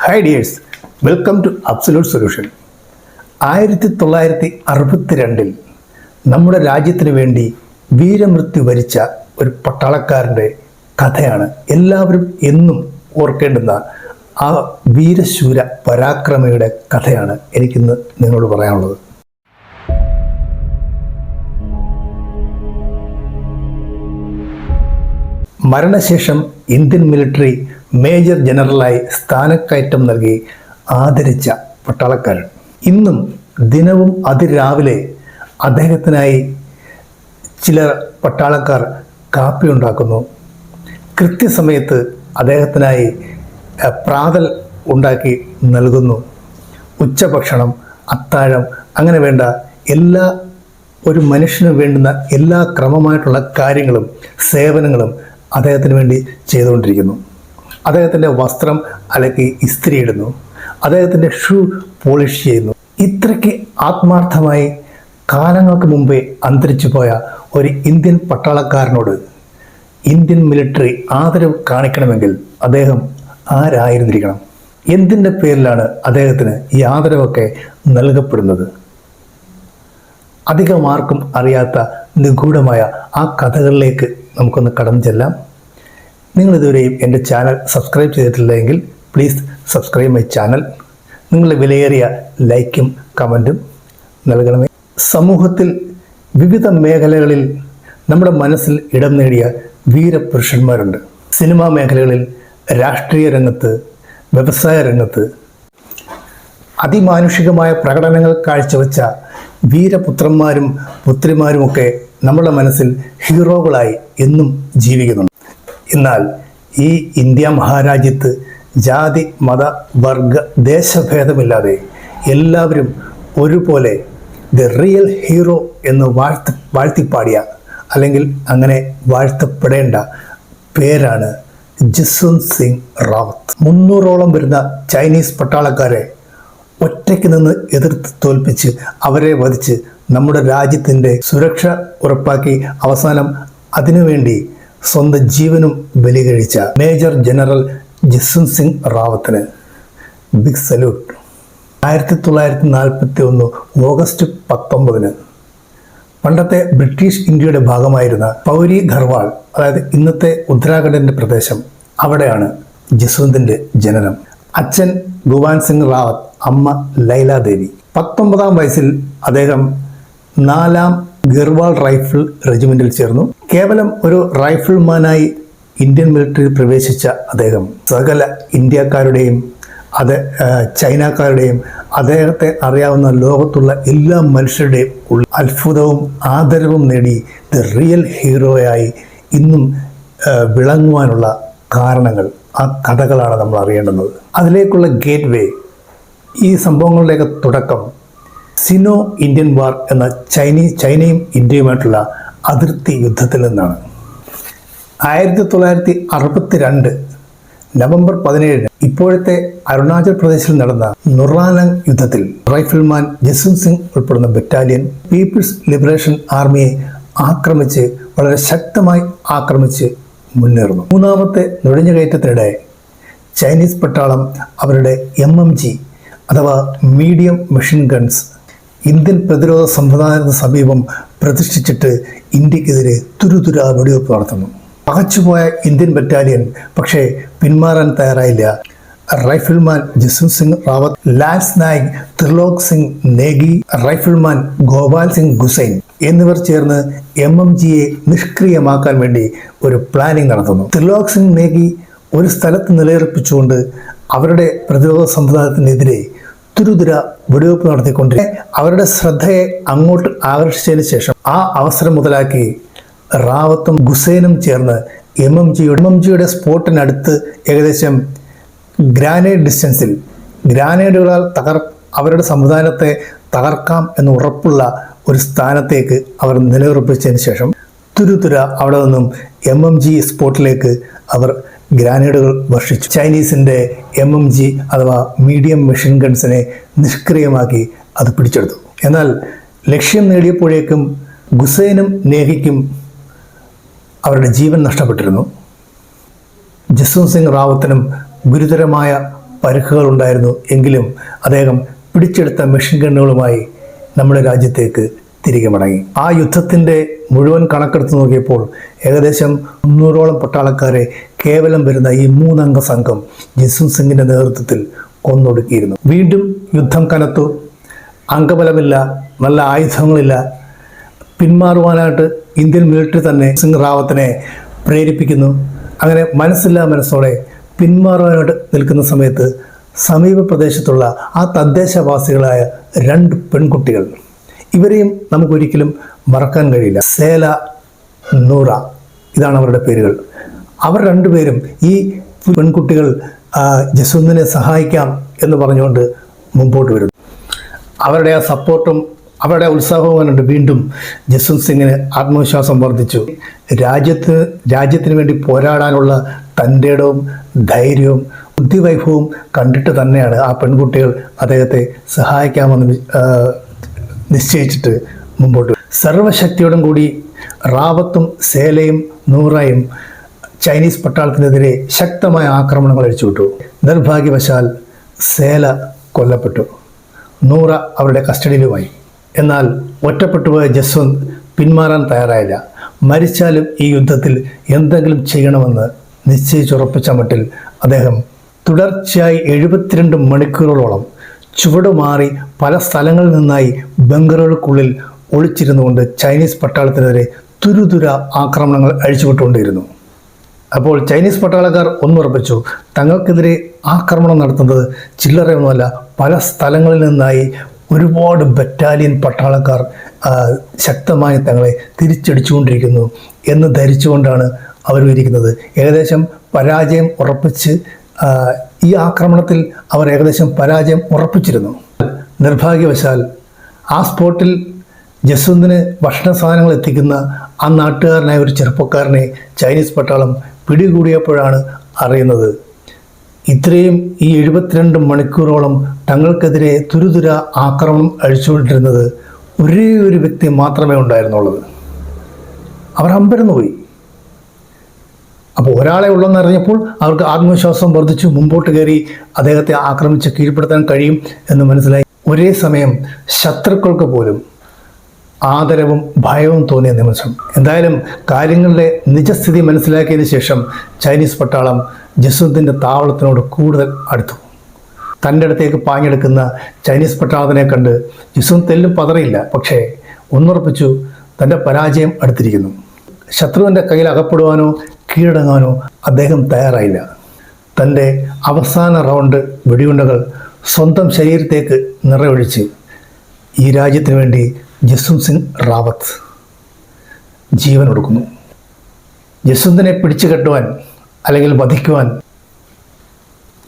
Hi dears welcome to absolute solution ആയിരത്തി തൊള്ളായിരത്തി അറുപത്തിരണ്ടിൽ നമ്മുടെ രാജ്യത്തിന് വേണ്ടി വീരമൃത്യു വരിച്ച ഒരു പട്ടാളക്കാരന്റെ കഥയാണ് എല്ലാവരും എന്നും ഓർക്കേണ്ടുന്ന ആ വീരശൂര പരാക്രമയുടെ കഥയാണ് എനിക്കിന്ന് നിങ്ങളോട് പറയാനുള്ളത്. മരണശേഷം ഇന്ത്യൻ മിലിറ്ററി മേജർ ജനറലായി സ്ഥാനക്കയറ്റം നൽകി ആദരിച്ച പട്ടാളക്കാരൻ. ഇന്നും ദിനവും അതിരാവിലെ അദ്ദേഹത്തിനായി ചില പട്ടാളക്കാർ കാപ്പി ഉണ്ടാക്കുന്നു. കൃത്യസമയത്ത് അദ്ദേഹത്തിനായി പ്രാതൽ ഉണ്ടാക്കി നൽകുന്നു. ഉച്ചഭക്ഷണം അത്താഴം അങ്ങനെ വേണ്ട എല്ലാ ഒരു മനുഷ്യന് വേണ്ടുന്ന എല്ലാ ക്രമമായിട്ടുള്ള കാര്യങ്ങളും സേവനങ്ങളും അദ്ദേഹത്തിന് വേണ്ടി ചെയ്തുകൊണ്ടിരിക്കുന്നു. അദ്ദേഹത്തിന്റെ വസ്ത്രം അലക്കി ഇസ്തിരി ഇടുന്നു അദ്ദേഹത്തിന്റെ ഷൂ പോളിഷ് ചെയ്യുന്നു. ഇത്രയ്ക്ക് ആത്മാർത്ഥമായി കാലങ്ങൾക്ക് മുമ്പേ അന്തരിച്ചു പോയ ഒരു ഇന്ത്യൻ പട്ടാളക്കാരനോട് ഇന്ത്യൻ മിലിറ്ററി ആദരവ് കാണിക്കണമെങ്കിൽ അദ്ദേഹം ആരായിരുന്നിരിക്കണം? എന്തിന്റെ പേരിലാണ് അദ്ദേഹത്തിന് ഈ ആദരവൊക്കെ നൽകപ്പെടുന്നത്? അധികമാർക്കും അറിയാത്ത നിഗൂഢമായ ആ കഥകളിലേക്ക് നമുക്കൊന്ന് കടന്നു ചെല്ലാം. നിങ്ങൾ ഇതുവരെയും എന്റെ ചാനൽ സബ്സ്ക്രൈബ് ചെയ്തിട്ടില്ലെങ്കിൽ പ്ലീസ് സബ്സ്ക്രൈബ് മൈ ചാനൽ. നിങ്ങളുടെ വിലയേറിയ ലൈക്കും കമന്റും നൽകണമേ. സമൂഹത്തിൽ വിവിധ മേഖലകളിൽ നമ്മുടെ മനസ്സിൽ ഇടം നേടിയ വീരപുരുഷന്മാരുണ്ട്. സിനിമാ മേഖലകളിൽ രാഷ്ട്രീയ രംഗത്ത് വ്യവസായ രംഗത്ത് അതിമാനുഷികമായ പ്രകടനങ്ങൾ കാഴ്ചവെച്ച വീരപുത്രന്മാരും പുത്രിമാരുമൊക്കെ നമ്മുടെ മനസ്സിൽ ഹീറോകളായി എന്നും ജീവിക്കുന്നുണ്ട്. എന്നാൽ ഈ ഇന്ത്യ മഹാരാജ്യത്ത് ജാതി മത വർഗ ദേശഭേദമില്ലാതെ എല്ലാവരും ഒരുപോലെ ദ റിയൽ ഹീറോ എന്ന് വാഴ്ത്ത വാഴ്ത്തിപ്പാടിയ അല്ലെങ്കിൽ അങ്ങനെ വാഴ്ത്തപ്പെടേണ്ട പേരാണ് ജസ്വന്ത് സിംഗ് റാവത്ത്. മുന്നൂറോളം വരുന്ന ചൈനീസ് പട്ടാളക്കാരെ ഒറ്റയ്ക്ക് നിന്ന് എതിർത്ത് തോൽപ്പിച്ച് അവരെ വധിച്ച് നമ്മുടെ രാജ്യത്തിന്റെ സുരക്ഷ ഉറപ്പാക്കി അവസാനം അതിനുവേണ്ടി സ്വന്തം ജീവനും ബലി കഴിച്ച major general Jaswant Singh റാവത്തിന്. Big salute. ആയിരത്തി തൊള്ളായിരത്തി നാൽപ്പത്തി ഒന്ന് ഓഗസ്റ്റ് പത്തൊമ്പതിന്. പണ്ടത്തെ ബ്രിട്ടീഷ് ഇന്ത്യയുടെ ഭാഗമായിരുന്ന പൗരി ധർവാൾ അതായത് ഇന്നത്തെ ഉത്തരാഖണ്ഡിന്റെ പ്രദേശം അവിടെയാണ് ജസ്വന്തിന്റെ ജനനം. അച്ഛൻ ഗുവാൻ സിംഗ് റാവത്ത് അമ്മ ലൈല ദേവി. പത്തൊമ്പതാം വയസ്സിൽ അദ്ദേഹം നാലാം ഗർവാൾ റൈഫിൾ റെജിമെന്റിൽ ചേർന്നു. കേവലം ഒരു റൈഫിൾമാനായി ഇന്ത്യൻ മിലിറ്ററിയിൽ പ്രവേശിച്ച അദ്ദേഹം സകല ഇന്ത്യക്കാരുടെയും അത് ചൈനക്കാരുടെയും അദ്ദേഹത്തെ അറിയാവുന്ന ലോകത്തുള്ള എല്ലാ മനുഷ്യരുടെയും അത്ഭുതവും ആദരവും നേടി ദ റിയൽ ഹീറോയായി ഇന്നും വിളങ്ങുവാനുള്ള കാരണങ്ങൾ ആ കഥകളാണ് നമ്മൾ അറിയേണ്ടുന്നത്. അതിലേക്കുള്ള ഗേറ്റ് വേ ഈ സംഭവങ്ങളുടെയൊക്കെ തുടക്കം. സിനോ ഇന്ത്യൻ വാർ എന്ന ചൈനീസ് ചൈനയും ഇന്ത്യയുമായിട്ടുള്ള അതിർത്തി യുദ്ധത്തിൽ നിന്നാണ്. ആയിരത്തി തൊള്ളായിരത്തി അറുപത്തി രണ്ട് നവംബർ പതിനേഴിന് ഇപ്പോഴത്തെ അരുണാചൽ പ്രദേശിൽ നടന്ന നുറാനങ് യുദ്ധത്തിൽ റൈഫിൾമാൻ ജസ്വന്ത് സിംഗ് ഉൾപ്പെടുന്ന ബറ്റാലിയൻ പീപ്പിൾസ് ലിബറേഷൻ ആർമിയെ ആക്രമിച്ച് വളരെ ശക്തമായി ആക്രമിച്ച് മുന്നേറുന്നു. മൂന്നാമത്തെ നുഴഞ്ഞുകയറ്റത്തിനിടെ ചൈനീസ് പട്ടാളം അവരുടെ എം എം ജി അഥവാ മീഡിയം മെഷീൻ ഗൺസ് ഇന്ത്യൻ പ്രതിരോധ സംവിധാനത്തിന് സമീപം പ്രതിഷ്ഠിച്ചിട്ട് ഇന്ത്യക്കെതിരെ തുരുതുരാ വെടിവെപ്പ് നടത്തുന്നു. പകച്ചുപോയ ഇന്ത്യൻ ബറ്റാലിയൻ പക്ഷേ പിന്മാറാൻ തയ്യാറായില്ല. Rifleman Jaswant Singh Rawat lance Naik Trilok Singh Negi rifleman Gopal Singh Gusain എന്നിവർ ചേർന്ന് എം എം ജിയെ നിഷ്ക്രിയമാക്കാൻ വേണ്ടി ഒരു പ്ലാനിംഗ് നടത്തുന്നു. ത്രിലോക് സിംഗ് നേഗി ഒരു സ്ഥലത്ത് നിലയുറപ്പിച്ചുകൊണ്ട് അവരുടെ പ്രതിരോധ സംവിധാനത്തിനെതിരെ തുരുതുര വെടിവെപ്പ് നടത്തിക്കൊണ്ടിരിക്കെ. അവരുടെ ശ്രദ്ധയെ അങ്ങോട്ട് ആകർഷിച്ചതിന് ശേഷം ആ അവസരം മുതലാക്കി റാവത്തും ഗുസേനും ചേർന്ന് എം എം ജിയുടെ എം എം ജിയുടെ സ്പോട്ടിനടുത്ത് ഏകദേശം ഗ്രാനേഡ് ഡിസ്റ്റൻസിൽ ഗ്രാനേഡുകളാൽ തകർ അവരുടെ സംവിധാനത്തെ തകർക്കാം എന്ന് ഉറപ്പുള്ള ഒരു സ്ഥാനത്തേക്ക് അവർ നിലയുറപ്പിച്ചതിന് ശേഷം തുരുതുര അവിടെ നിന്നും എം എം ജി സ്പോട്ടിലേക്ക് അവർ ഗ്രാനേഡുകൾ വർഷിച്ചു. ചൈനീസിന്റെ എം എം ജി അഥവാ മീഡിയം മെഷീൻ ഗൺസിനെ നിഷ്ക്രിയമാക്കി അത് പിടിച്ചെടുത്തു. എന്നാൽ ലക്ഷ്യം നേടിയപ്പോഴേക്കും ഗുസൈനും നേഹിക്കും അവരുടെ ജീവൻ നഷ്ടപ്പെട്ടിരുന്നു. ജസ്വന്ത് സിംഗ് റാവത്തിനും ഗുരുതരമായ പരുക്കുകൾ ഉണ്ടായിരുന്നു എങ്കിലും അദ്ദേഹം പിടിച്ചെടുത്ത മെഷീൻ ഗണ്ണുകളുമായി നമ്മുടെ രാജ്യത്തേക്ക് തിരികെ മടങ്ങി. ആ യുദ്ധത്തിന്റെ മുഴുവൻ കണക്കെടുത്ത് നോക്കിയപ്പോൾ ഏകദേശം മുന്നൂറോളം പട്ടാളക്കാരെ കേവലം വരുന്ന ഈ മൂന്നംഗ സംഘം ജിസ്വൻ സിംഗിന്റെ നേതൃത്വത്തിൽ കൊന്നൊടുക്കിയിരുന്നു. വീണ്ടും യുദ്ധം കനത്തു. അംഗബലമില്ല നല്ല ആയുധങ്ങളില്ല. പിന്മാറുവാനായിട്ട് ഇന്ത്യൻ മിലിറ്ററി തന്നെ സിംഗ് റാവത്തിനെ പ്രേരിപ്പിക്കുന്നു. അങ്ങനെ മനസ്സില്ലാ മനസ്സോടെ പിന്മാറുവാനായിട്ട് നിൽക്കുന്ന സമയത്ത് സമീപ പ്രദേശത്തുള്ള ആ തദ്ദേശവാസികളായ രണ്ട് പെൺകുട്ടികൾ. ഇവരെയും നമുക്കൊരിക്കലും മറക്കാൻ കഴിയില്ല. സേല നൂറ. ഇതാണ് അവരുടെ പേരുകൾ. അവർ രണ്ടുപേരും ഈ പെൺകുട്ടികൾ ജസ്വന്തിനെ സഹായിക്കാം എന്ന് പറഞ്ഞുകൊണ്ട് മുമ്പോട്ട് വരുന്നു അവരുടെ ആ സപ്പോർട്ടും അവരുടെ ഉത്സാഹവും കണ്ടിട്ട് വീണ്ടും ജസ്വന്ത് സിംഗിന് ആത്മവിശ്വാസം വർദ്ധിച്ചു രാജ്യത്ത് രാജ്യത്തിന് വേണ്ടി പോരാടാനുള്ള തന്റെ ഇടവും ധൈര്യവും ബുദ്ധിവൈഭവവും കണ്ടിട്ട് തന്നെയാണ് ആ പെൺകുട്ടികൾ അദ്ദേഹത്തെ സഹായിക്കാമെന്ന് നിശ്ചയിച്ചിട്ട് മുമ്പോട്ട്. സർവശക്തിയോടും കൂടി റാവത്തും സേലയും നൂറയും ചൈനീസ് പട്ടാളത്തിനെതിരെ ശക്തമായ ആക്രമണങ്ങൾ അഴിച്ചുവിട്ടു. നിർഭാഗ്യവശാൽ സേല കൊല്ലപ്പെട്ടു. നൂറ അവരുടെ കസ്റ്റഡിയിലുമായി. എന്നാൽ ഒറ്റപ്പെട്ടുപോയ ജസ്വന്ത് പിന്മാറാൻ തയ്യാറായില്ല. മരിച്ചാലും ഈ യുദ്ധത്തിൽ എന്തെങ്കിലും ചെയ്യണമെന്ന് നിശ്ചയിച്ചുറപ്പിച്ച മട്ടിൽ അദ്ദേഹം തുടർച്ചയായി എഴുപത്തിരണ്ട് മണിക്കൂറുകളോളം ചുവടുമാറി പല സ്ഥലങ്ങളിൽ നിന്നായി ബംഗറുകൾക്കുള്ളിൽ ഒളിച്ചിരുന്നുകൊണ്ട് ചൈനീസ് പട്ടാളത്തിനെതിരെ തുരുതുര ആക്രമണങ്ങൾ അഴിച്ചുവിട്ടുകൊണ്ടിരുന്നു. അപ്പോൾ ചൈനീസ് പട്ടാളക്കാർ ഒന്നുറപ്പിച്ചു. തങ്ങൾക്കെതിരെ ആക്രമണം നടത്തുന്നത് ചില്ലറയൊന്നുമല്ല. പല സ്ഥലങ്ങളിൽ നിന്നായി ഒരുപാട് ബറ്റാലിയൻ പട്ടാളക്കാർ ശക്തമായി തങ്ങളെ തിരിച്ചടിച്ചുകൊണ്ടിരിക്കുന്നു എന്ന് ധരിച്ചുകൊണ്ടാണ് അവർ ഇരിക്കുന്നത്. ഏകദേശം പരാജയം ഉറപ്പിച്ച് ഈ ആക്രമണത്തിൽ അവർ ഏകദേശം പരാജയം ഉറപ്പിച്ചിരുന്നു. നിർഭാഗ്യവശാൽ ആ സ്പോട്ടിൽ ജസ്വന്തിന് ഭക്ഷണ സാധനങ്ങൾ എത്തിക്കുന്ന ആ നാട്ടുകാരനായ ഒരു ചെറുപ്പക്കാരനെ ചൈനീസ് പട്ടാളം പിടികൂടിയപ്പോഴാണ് അറിയുന്നത്. ഇത്രയും ഈ എഴുപത്തിരണ്ട് മണിക്കൂറോളം തങ്ങൾക്കെതിരെ തുരുതുര ആക്രമണം അഴിച്ചുകൊണ്ടിരുന്നത് ഒരേ ഒരു വ്യക്തി മാത്രമേ ഉണ്ടായിരുന്നുള്ളത്. അവർ അമ്പരന്ന് പോയി. അപ്പോൾ ഒരാളെ ഉള്ളെന്ന് അറിഞ്ഞപ്പോൾ അവർക്ക് ആത്മവിശ്വാസം വർദ്ധിച്ചു. മുമ്പോട്ട് കയറി അദ്ദേഹത്തെ ആക്രമിച്ച് കീഴ്പ്പെടുത്താൻ കഴിയും എന്ന് മനസ്സിലായി. ഒരേ സമയം ശത്രുക്കൾക്ക് പോലും ആദരവും ഭയവും തോന്നിയ നിമിഷം. എന്തായാലും കാര്യങ്ങളുടെ നിജസ്ഥിതി മനസ്സിലാക്കിയതിന് ശേഷം ചൈനീസ് പട്ടാളം ജസ്വന്തിന്റെ താവളത്തിനോട് കൂടുതൽ അടുത്തു. തന്റെ അടുത്തേക്ക് പാഞ്ഞെടുക്കുന്ന ചൈനീസ് പട്ടാളത്തിനെ കണ്ട് ജസ്വന്ത് തെല്ലും പതറിയില്ല. പക്ഷേ ഒന്നുറപ്പിച്ചു തന്റെ പരാജയം അടുത്തിരിക്കുന്നു. ശത്രുവിന്റെ കയ്യിൽ അകപ്പെടുവാനോ കീഴടങ്ങാനോ അദ്ദേഹം തയ്യാറായില്ല. തന്റെ അവസാന റൗണ്ട് വെടിയുണ്ടകൾ സ്വന്തം ശരീരത്തേക്ക് നിറയൊഴിച്ച് ഈ രാജ്യത്തിന് വേണ്ടി ജസ്വന്ത് സിംഗ് റാവത്ത് ജീവൻ കൊടുക്കുന്നു. ജസ്വന്തിനെ പിടിച്ചു കെട്ടുവാൻ അല്ലെങ്കിൽ വധിക്കുവാൻ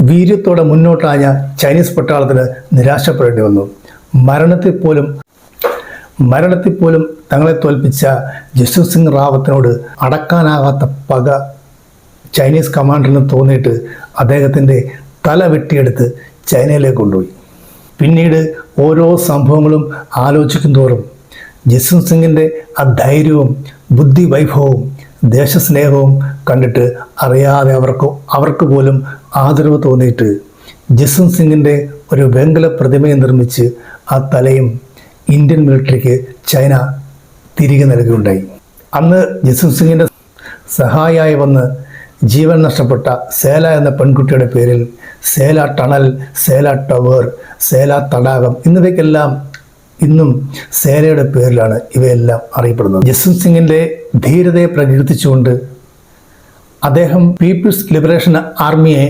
വീര്യത്തോടെ മുന്നോട്ടാഞ്ഞ ചൈനീസ് പട്ടാളത്തിന് നിരാശപ്പെടേണ്ടി വന്നു. മരണത്തിൽ പോലും മരണത്തിൽ പോലും തങ്ങളെ തോൽപ്പിച്ച ജസ്വന്ത് സിംഗ് റാവത്തിനോട് അടക്കാനാകാത്ത പക ചൈനീസ് കമാൻഡറിന് തോന്നിയിട്ട് അദ്ദേഹത്തിന്റെ തല വെട്ടിയെടുത്ത് ചൈനയിലേക്ക് കൊണ്ടുപോയി. പിന്നീട് ഓരോ സംഭവങ്ങളും ആലോചിക്കും തോറും ജസ്വന്ത് സിംഗിന്റെ ആ ധൈര്യവും ബുദ്ധി വൈഭവവും ദേശസ്നേഹവും കണ്ടിട്ട് അറിയാതെ അവർക്ക് അവർക്ക് പോലും ആദരവ് തോന്നിയിട്ട് ജസ്വന്ത് സിംഗിന്റെ ഒരു വെങ്കല പ്രതിമയെ നിർമ്മിച്ച് ആ തലയും ഇന്ത്യൻ മിലിറ്ററിക്ക് ചൈന തിരികെ നൽകുകയുണ്ടായി. അന്ന് ജസ്വന്ത് സിംഗിന്റെ സഹായിയായി വന്ന് ജീവൻ നഷ്ടപ്പെട്ട സേല എന്ന പെൺകുട്ടിയുടെ പേരിൽ സേല ടണൽ സേല ടവർ സേല തടാകം എന്നിവയ്ക്കെല്ലാം ഇന്നും സേലയുടെ പേരിലാണ് ഇവയെല്ലാം അറിയപ്പെടുന്നത്. ജസ്വന്ത് സിംഗിന്റെ ധീരതയെ പ്രകീർത്തിച്ചുകൊണ്ട് അദ്ദേഹം പീപ്പിൾസ് ലിബറേഷൻ ആർമിയെ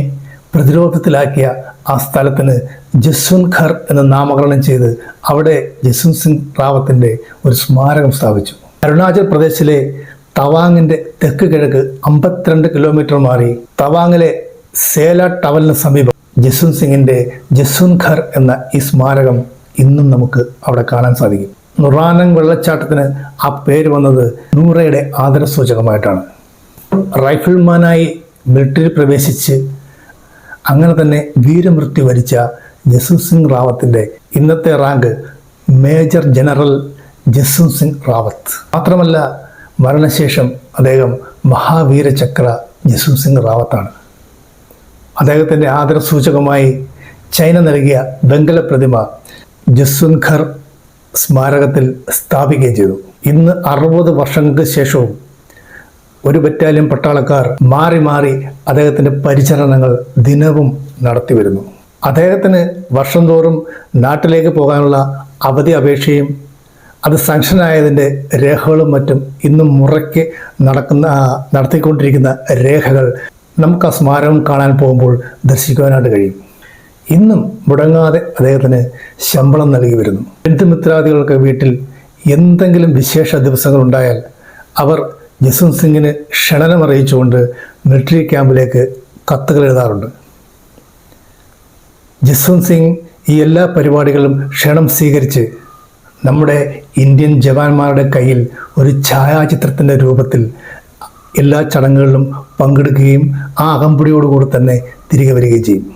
പ്രതിരോധത്തിലാക്കിയ ആ സ്ഥലത്തിന് ജസ്വന്ത് ഖർ എന്ന് നാമകരണം ചെയ്ത് അവിടെ ജസ്വന്ത് സിംഗ് റാവത്തിന്റെ ഒരു സ്മാരകം സ്ഥാപിച്ചു. അരുണാചൽ പ്രദേശിലെ തവാങ്ങിന്റെ തെക്ക് കിഴക്ക് അമ്പത്തിരണ്ട് കിലോമീറ്റർ മാറി തവാങ്ങിലെ സേല ടവലിന് സമീപം ജസ്വന്ത് സിംഗിന്റെ ജസ്വന്ത് ഖർ എന്ന ഈ സ്മാരകം ഇന്നും നമുക്ക് അവിടെ കാണാൻ സാധിക്കും. നുറാനങ് വെള്ളച്ചാട്ടത്തിന് ആ പേര് വന്നത് നൂറയുടെ ആദരസൂചകമായിട്ടാണ്. റൈഫിൾമാനായി മിലിറ്ററി പ്രവേശിച്ച് അങ്ങനെ തന്നെ വീരമൃത്യു വരിച്ച ജസ്വന്ത് സിംഗ് റാവത്തിന്റെ ഇന്നത്തെ rank major general Jaswant Singh Rawat. മാത്രമല്ല മരണശേഷം അദ്ദേഹം മഹാവീരചക്ര ജസ്വന്ത് സിംഗ് റാവത്താണ്. അദ്ദേഹത്തിന്റെ ആദരസൂചകമായി ചൈന നൽകിയ വെങ്കല പ്രതിമ ജസ്വൻഖർ സ്മാരകത്തിൽ സ്ഥാപിക്കുകയും ചെയ്തു. ഇന്ന് അറുപത് വർഷങ്ങൾക്ക് ശേഷവും ഒരു ബറ്റാലിയൻ പട്ടാളക്കാർ മാറി മാറി അദ്ദേഹത്തിന്റെ പരിചരണങ്ങൾ ദിനവും നടത്തി വരുന്നു. അദ്ദേഹത്തിന് വർഷം തോറും നാട്ടിലേക്ക് പോകാനുള്ള അവധി അപേക്ഷയും അത് സാങ്ഷനായതിന്റെ രേഖകളും മറ്റും ഇന്നും മുറയ്ക്ക് നടക്കുന്ന നടത്തിക്കൊണ്ടിരിക്കുന്ന രേഖകൾ നമുക്ക് ആ സ്മാരകം കാണാൻ പോകുമ്പോൾ ദർശിക്കുവാനായിട്ട് കഴിയും. ഇന്നും മുടങ്ങാതെ അദ്ദേഹത്തിന് ശമ്പളം നൽകി വരുന്നു. ബന്ധുമിത്രാദികൾക്ക് വീട്ടിൽ എന്തെങ്കിലും വിശേഷ ദിവസങ്ങൾ ഉണ്ടായാൽ അവർ ജസ്വന്ത് സിംഗിന് ക്ഷണനം അറിയിച്ചുകൊണ്ട് മിലിറ്ററി ക്യാമ്പിലേക്ക് കത്തുകൾ എഴുതാറുണ്ട്. ജസ്വന്ത് സിംഗ് ഈ എല്ലാ പരിപാടികളും ക്ഷണം സ്വീകരിച്ച് നമ്മുടെ ഇന്ത്യൻ ജവാന്മാരുടെ കയ്യിൽ ഒരു ഛായാചിത്രത്തിന്റെ രൂപത്തിൽ എല്ലാ ചടങ്ങുകളിലും പങ്കെടുക്കുകയും ആ അകമ്പടിയോടുകൂടി തന്നെ തിരികെ വരികയും ചെയ്യും.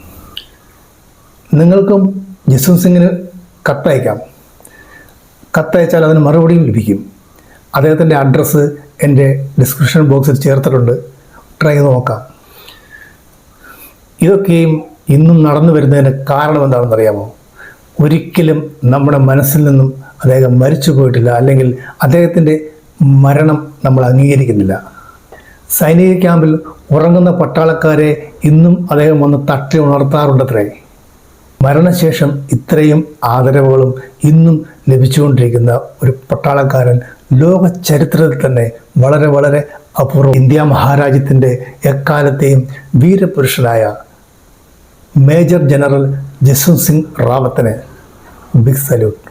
നിങ്ങൾക്കും ജസ്വന്ത് സിംഗിന് കത്തയക്കാം. കത്തയച്ചാൽ അതിന് മറുപടിയും ലഭിക്കും. അദ്ദേഹത്തിന്റെ അഡ്രസ്സ് എന്റെ ഡിസ്ക്രിപ്ഷൻ ബോക്സിൽ ചേർത്തിട്ടുണ്ട്. ട്രൈ ചെയ്ത് നോക്കാം. ഇതൊക്കെയും ഇന്നും നടന്നു വരുന്നതിന് കാരണം എന്താണെന്ന് അറിയാമോ ഒരിക്കലും നമ്മുടെ മനസ്സിൽ നിന്നും അദ്ദേഹം മരിച്ചു പോയിട്ടില്ല. അല്ലെങ്കിൽ അദ്ദേഹത്തിന്റെ മരണം നമ്മൾ അംഗീകരിക്കുന്നില്ല. സൈനിക ക്യാമ്പിൽ ഉറങ്ങുന്ന പട്ടാളക്കാരെ ഇന്നും അദ്ദേഹം വന്ന് തട്ടി ഉണർത്താറുണ്ടത്രേ. മരണശേഷം ഇത്രയും ആദരവുകളും ഇന്നും ലഭിച്ചുകൊണ്ടിരിക്കുന്ന ഒരു പട്ടാളക്കാരൻ ലോക ചരിത്രത്തിൽ തന്നെ വളരെ വളരെ അപൂർവം ഇന്ത്യ മഹാരാജ്യത്തിന്റെ എക്കാലത്തെയും വീരപുരുഷനായ മേജർ ജനറൽ ജസ്വന്ത് സിംഗ് റാവത്തിന് ബിഗ് സല്യൂട്ട്.